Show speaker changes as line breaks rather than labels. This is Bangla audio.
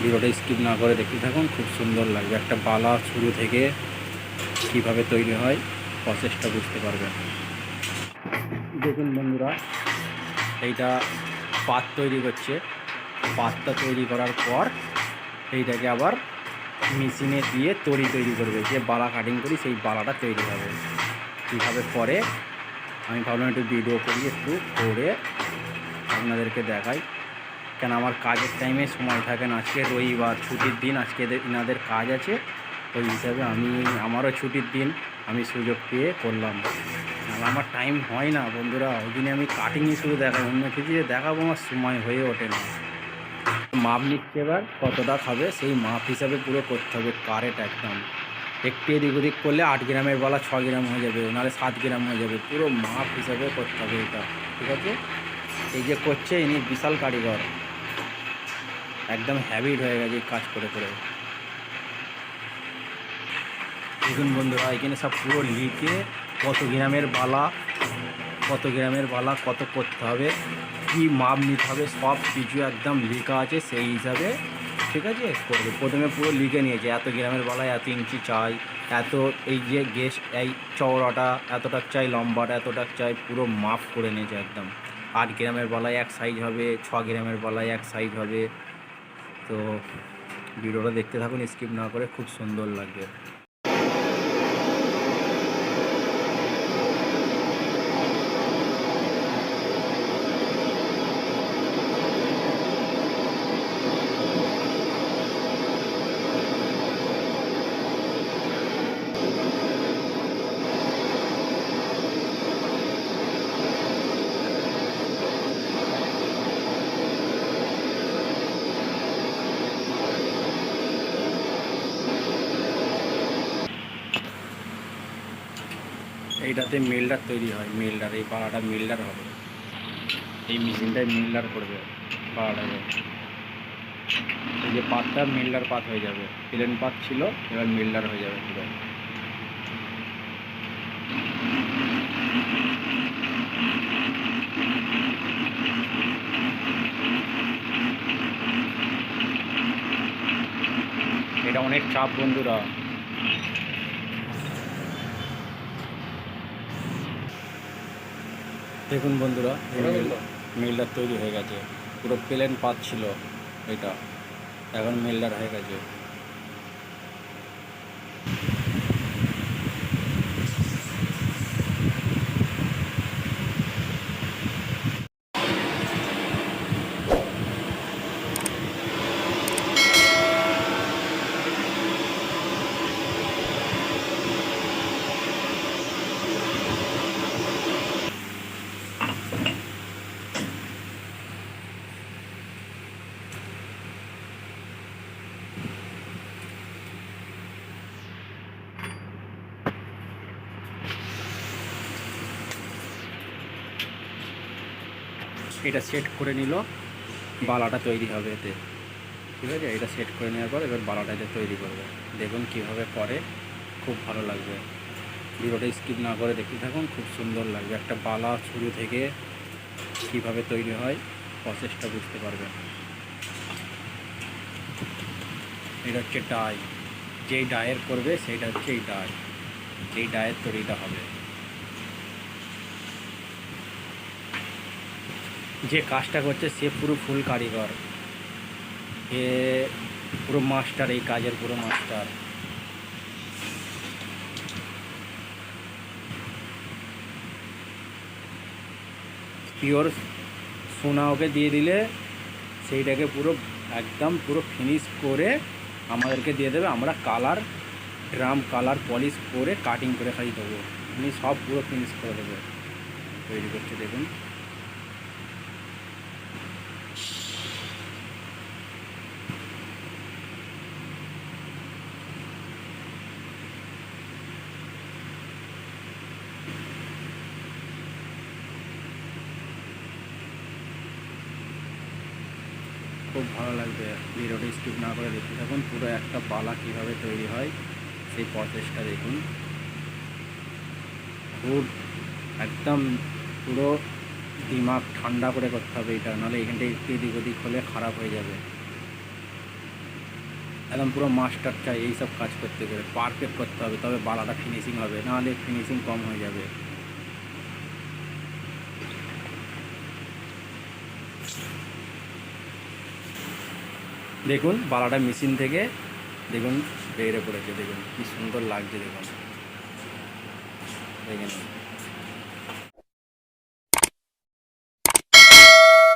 ভিডিওটা স্কিপ না করে দেখতে থাকুন, খুব সুন্দর লাগবে। একটা বালা শুরু থেকে কীভাবে তৈরি হয় প্রসেসটা বুঝতে পারবেন। দেখুন বন্ধুরা, এইটা পাত তৈরি করছে। পাতটা তৈরি করার পর এইটাকে আবার মেশিনে দিয়ে তৈরি তৈরি করবে। যে বালা কাটিং করি, সেই বালাটা তৈরি হবে। কীভাবে পরে আমি ভাবলাম একটু ভিডিও করি, একটু করে আপনাদেরকে দেখাই। কেন আমার কাজের টাইমে সময় থাকে না। আজকে রবিবার, ছুটির দিন আজকে ইনাদের কাজ আছে। ওই হিসাবে আমি, আমারও ছুটির দিন আমি সুযোগ পেয়ে করলাম। আর আমার টাইম হয় না, বন্ধুরা। ওই দিনে আমি কাটিংই শুধু দেখাই, অন্য কিছু যে দেখাবো আমার সময় হয়ে ওঠে না। মাপ নিচ্ছে এবার, কতটা খাবে, সেই মাপ হিসাবে পুরো করতে হবে কারেট একদম। একটু এদিক ওদিক করলে আট গ্রামের বলা ছ গ্রাম হয়ে যাবে, নাহলে সাত গ্রাম হয়ে যাবে। পুরো মাপ হিসাবে করতে হবে এটা, ঠিক আছে? এই যে করছে, ইনি বিশাল কারিগর। একদম হ্যাবিট হয়ে গেছে কাজ করে করে। দেখুন বন্ধুরা, এখানে সব পুরো লিখে কত গ্রামের বালা, কত গ্রামের বালা, কত করতে হবে, কী মাপ নিতে হবে, সব কিছু একদম লেখা আছে সেই হিসাবে, ঠিক আছে? করবে প্রথমে পুরো লিখে নিয়েছে, এত গ্রামের বালায় এত ইঞ্চি চাই, এত এই যে গেস এই চওড়াটা, এতটা চাই লম্বাটা, এতটা চাই পুরো মাপ করে নিয়েছে একদম। আট গ্রামের বালায় এক সাইজ হবে, ছ গ্রামের বালায় এক সাইজ হবে তো ভিডিওটা দেখতে থাকুন স্কিপ না করে খুব সুন্দর লাগবে। এইটাতে মিল্ডার তৈরি হয় মিল্ডার এই পাড়াটা মিল্ডার হবে। এই মেশিনটাই মিল্ডার করবে পাড়াটাকে। এই যে পাতটা মিল্ডার পাত হয়ে যাবে, প্লেন পাত ছিল, এবার মিল্ডার হয়ে যাবে পুরো। এটা অনেক চাপ বন্ধুরা। দেখুন বন্ধুরা মেলডার মিলটা তৈরি হয়ে গেছে। পুরো প্লেন পাত ছিল এটা। এখন মেলডার হয়ে গেছে। এটা সেট করে নিল, বালাটা তৈরি হবে এতে। ঠিক আছে? এটা সেট করে নেওয়ার পর এবার বালাটা এটা তৈরি করবে। দেখুন কীভাবে করে খুব ভালো লাগবে। ভিডিওটা স্কিপ না করে দেখতে থাকুন, খুব সুন্দর লাগবে। একটা বালা শুরু থেকে কীভাবে তৈরি হয় প্রসেসটা বুঝতে পারবেন। এটা হচ্ছে ডাই। যেই ডায়ের করবে, সেইটা হচ্ছে এই ডাই। এই ডায়ের তৈরিটা হবে। যে কাজটা করছে সে পুরো ফুল কারিগর। এ পুরো মাস্টার, এই কাজের পুরো মাস্টার। পিওর সোনা ওকে দিয়ে দিলে, সেইটাকে পুরো একদম পুরো ফিনিশ করে আমাদেরকে দিয়ে দেবে। আমরা কালার ড্রাম কালার পলিশ করে কাটিং করে খাই দেবো। উনি সব পুরো ফিনিশ করে দেবে। তৈরি করছে, দেখুন। খুব ভালো লাগবে ভিডিওটা স্কিপ না করে দেখতে থাকুন। পুরো একটা বালা কীভাবে তৈরি হয়, সেই প্রসেসটা দেখুন। খুব একদম পুরো দিমাগ ঠান্ডা করে করতে হবে এটা, নাহলে এখানটা একটু এদিক ওদিক হলে খারাপ হয়ে যাবে। একদম পুরো মাস্টার চাই, এইসব কাজ করতে গেলে। পারফেক্ট করতে হবে, তবে বালাটা ফিনিশিং হবে, নাহলে ফিনিশিং কম হয়ে যাবে। দেখুন বালাটা মেশিন থেকে দেখুন বেড়ে পড়েছে দেখুন কি সুন্দর লাগছে দেখুন। দেখে নিন।